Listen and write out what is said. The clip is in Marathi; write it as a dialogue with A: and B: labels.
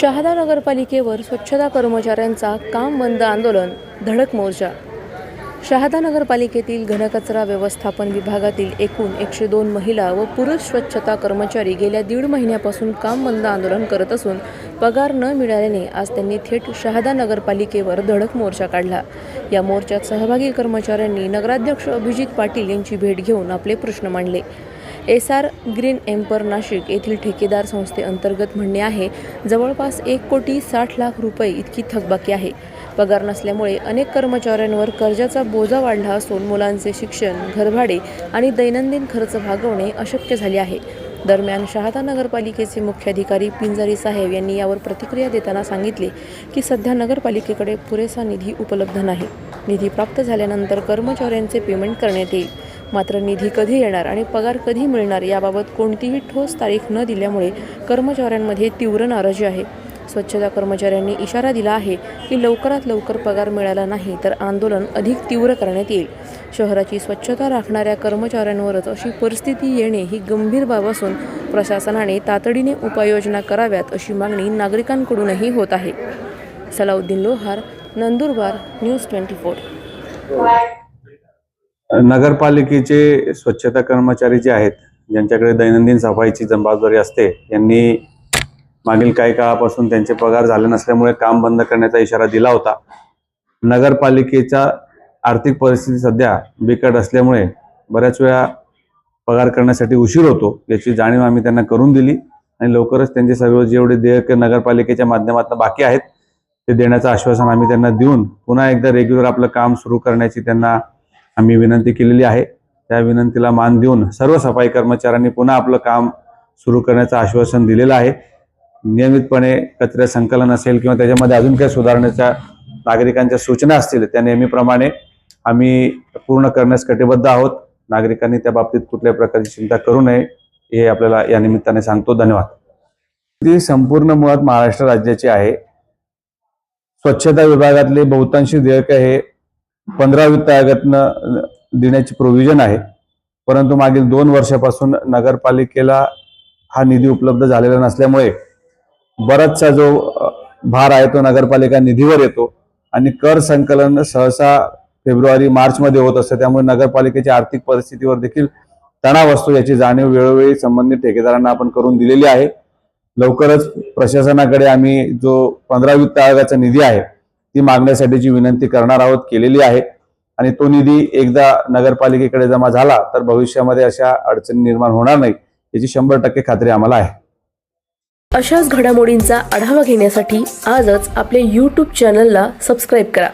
A: शहादा नगरपालिकेवर स्वच्छता कर्मचाऱ्यांचा काम बंद आंदोलन धडक मोर्चा. शहादा नगरपालिकेतील घनकचरा व्यवस्थापन विभागातील एकूण एकशे दोन महिला व पुरुष स्वच्छता कर्मचारी गेल्या दीड महिन्यापासून काम बंद आंदोलन करत असून पगार न मिळाल्याने आज त्यांनी थेट शहादा नगरपालिकेवर धडक मोर्चा काढला. या मोर्चात सहभागी कर्मचाऱ्यांनी नगराध्यक्ष अभिजित पाटील यांची भेट घेऊन आपले प्रश्न मांडले. एस आर ग्रीन एम्पर नाशिक येथील ठेकेदार संस्थेअंतर्गत म्हणणे आहे जवळपास एक कोटी साठ लाख रुपये इतकी थकबाकी आहे. पगार नसल्यामुळे अनेक कर्मचाऱ्यांवर कर्जाचा बोजा वाढला असून मुलांचे शिक्षण घरभाडे आणि दैनंदिन खर्च भागवणे अशक्य झाले आहे. दरम्यान शहादा नगरपालिकेचे मुख्याधिकारी पिंजारी साहेब यांनी यावर प्रतिक्रिया देताना सांगितले की सध्या नगरपालिकेकडे पुरेसा निधी उपलब्ध नाही. निधी प्राप्त झाल्यानंतर कर्मचाऱ्यांचे पेमेंट करण्यात येईल. मात्र निधी कधी येणार आणि पगार कधी मिळणार याबाबत कोणतीही ठोस तारीख न दिल्यामुळे कर्मचाऱ्यांमध्ये तीव्र नाराजी आहे. स्वच्छता कर्मचाऱ्यांनी इशारा दिला आहे की लवकरात लवकर पगार मिळाला नाही तर आंदोलन अधिक तीव्र करण्यात येईल. शहराची स्वच्छता राखणाऱ्या कर्मचाऱ्यांवरच अशी परिस्थिती येणे ही गंभीर बाब असून प्रशासनाने तातडीने उपाययोजना कराव्यात अशी मागणी नागरिकांकडूनही होत आहे. Salauddin Lohar Nandurbar news twenty four.
B: नगरपालिकेचे स्वच्छता कर्मचारी जे आहेत ज्यांच्याकडे दैनंदिन सफाईची जबाबदारी असते यांनी मागील काही काळापासून त्यांचे पगार झाले नसल्यामुळे काम बंद करण्याचा इशारा दिला होता. नगरपालिकेचा आर्थिक परिस्थिती सध्या बिकट असल्यामुळे बऱ्याच वेळा पगार करण्यासाठी उशीर होतो याची जाणीव आम्ही त्यांना करून दिली आणि लवकरच त्यांचे सर्व जेवढे देयक नगरपालिकेच्या माध्यमातून बाकी आहेत ते देण्याचं आश्वासन आम्ही त्यांना देऊन पुन्हा एकदा रेग्युलर आपलं काम सुरू करण्याची त्यांना आम्ही विनंती केलेली आहे. त्या विनंतीला मान देऊन सर्व सफाई कर्मचाऱ्यांनी पुन्हा आपलं काम सुरू करण्याचं आश्वासन दिलेलं आहे. नियमितपणे कचरा संकलन असेल किंवा त्याच्यामध्ये अजून काही सुधारण्याच्या नागरिकांच्या सूचना असतील त्या नेहमीप्रमाणे आम्ही पूर्ण करण्यास कटिबद्ध आहोत. नागरिकांनी त्या बाबतीत कुठल्याही प्रकारची चिंता करू नये हे आपल्याला या निमित्ताने सांगतो. धन्यवाद. ती संपूर्ण मुळात महाराष्ट्र राज्याची आहे. स्वच्छता विभागातले बहुतांशी देयक हे पंधरा वित्त आयोगातनं देण्याची प्रोव्हिजन आहे. परंतु मागील दोन वर्षापासून नगरपालिकेला हा निधी उपलब्ध झालेला नसल्यामुळे बराचसा जो भार आहे तो नगरपालिका निधीवर येतो आणि कर संकलन सहसा फेब्रुवारी मार्चमध्ये होत असतं. त्यामुळे नगरपालिकेच्या आर्थिक परिस्थितीवर देखील तणाव असतो. याची जाणीव वेळोवेळी संबंधित ठेकेदारांना आपण करून दिलेली आहे. लवकरच प्रशासनाकडे आम्ही जो पंधरा वित्त आयोगाचा निधी आहे ती मागण्यासाठीची विनंती करणार आहोत केलेली आहे. आणि तो निधी एकदा नगरपालिकेकडे जमा झाला तर भविष्यामध्ये अशा अडचणी निर्माण होणार नाही याची शंभर टक्के खात्री आम्हाला आहे.
A: अशाच घडामोडींचा आढावा घेण्यासाठी आजच आपल्या यूट्यूब चॅनलला सबस्क्राईब करा.